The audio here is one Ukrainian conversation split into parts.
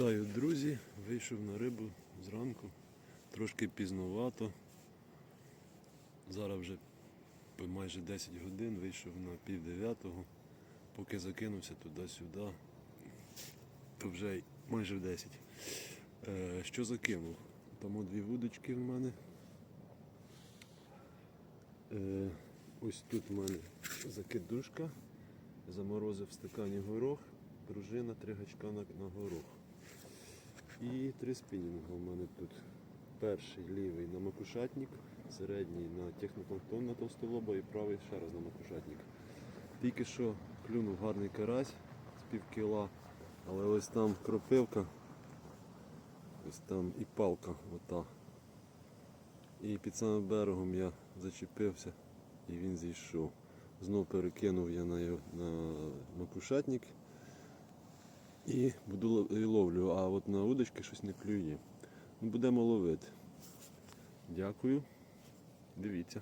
Вітаю, друзі! Вийшов на рибу зранку. Трошки пізновато. Зараз вже майже 10 годин вийшов на пів дев'ятого. Поки закинувся туди-сюди, то вже майже в 10. Е, що закинув? Там дві вудочки в мене. Е, ось тут в мене закидушка. Заморозив в стакані горох, пружина, три гачка на горох. І три спінінга у мене тут. Перший лівий на макушатник, середній на технопланктон на толстолоба і правий ще раз на макушатник. Тільки що клюнув гарний карась з пів кіла, але ось там кропивка, ось там і палка ота. І під самим берегом я зачепився і він зійшов. Знов перекинув я на, на макушатник і буду ловлю, а от на удочки щось не клює. Будемо ловити. Дякую. Дивіться.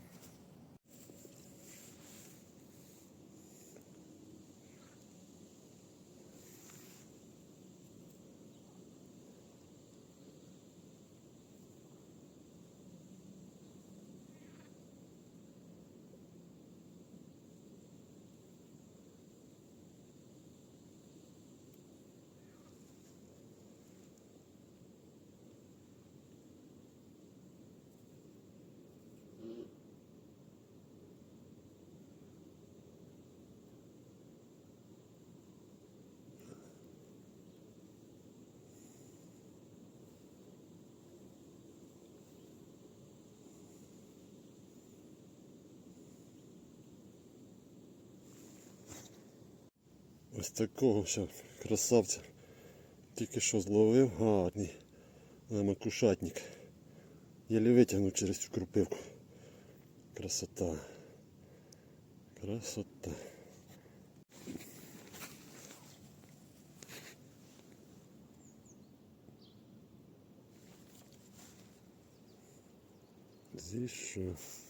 Ось такого ще красавця. Тільки що зловив гарний макушатник. Єлі витягнув через цю крупивку. Красота. Красота. Зійшов.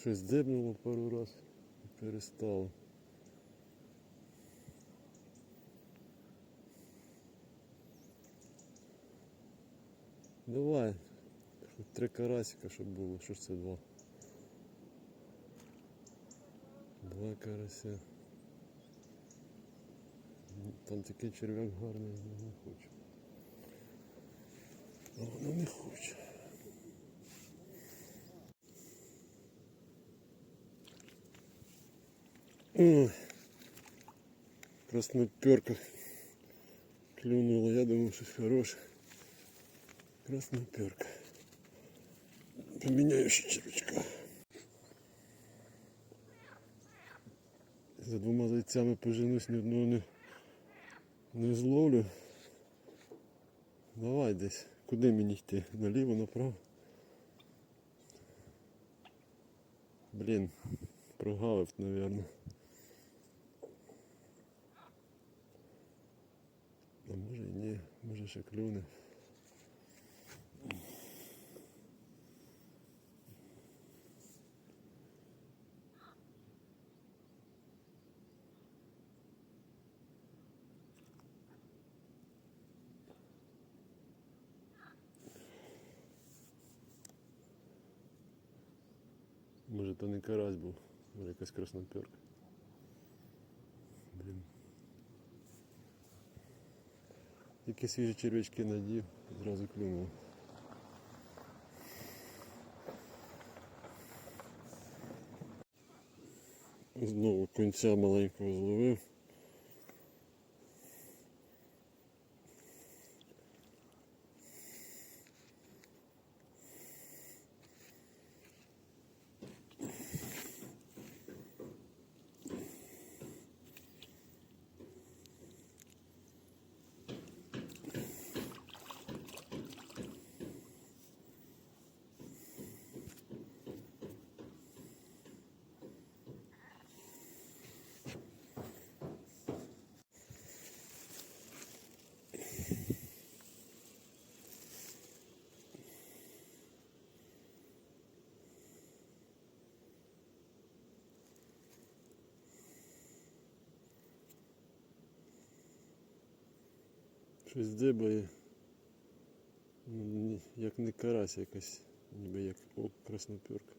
Щось дибнуло пару раз і перестало. Давай. Три карасика, щоб було. Що ж це два? Два карася. Ну, Там такий черв'як гарний, не хочу. А не хоче. Ой. Красноперка клюнула, я думал, что хороше. Красноперка. Поменяю еще червячка. За двома зайцями поженусь, ні одного не, не зловлю. Давай десь. Куди мені йти? Наліво, направо? Блін, прогавив, мабуть. А може і ні, може ще клюне. Може то не карась був, може якась красноперка. Блін. Які свіжі червячки надів, зразу клюнув. Знову кінця маленького зловив. Щось дибає. Ну, Як не карась якась, ніби як о, краснопірка.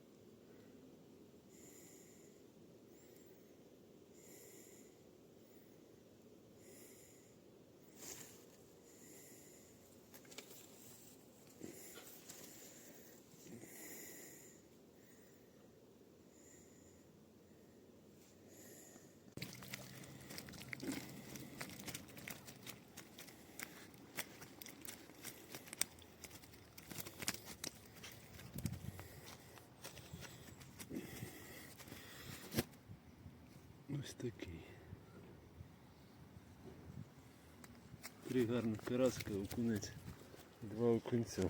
Такий. Три гарних караска, окунець, два окунця.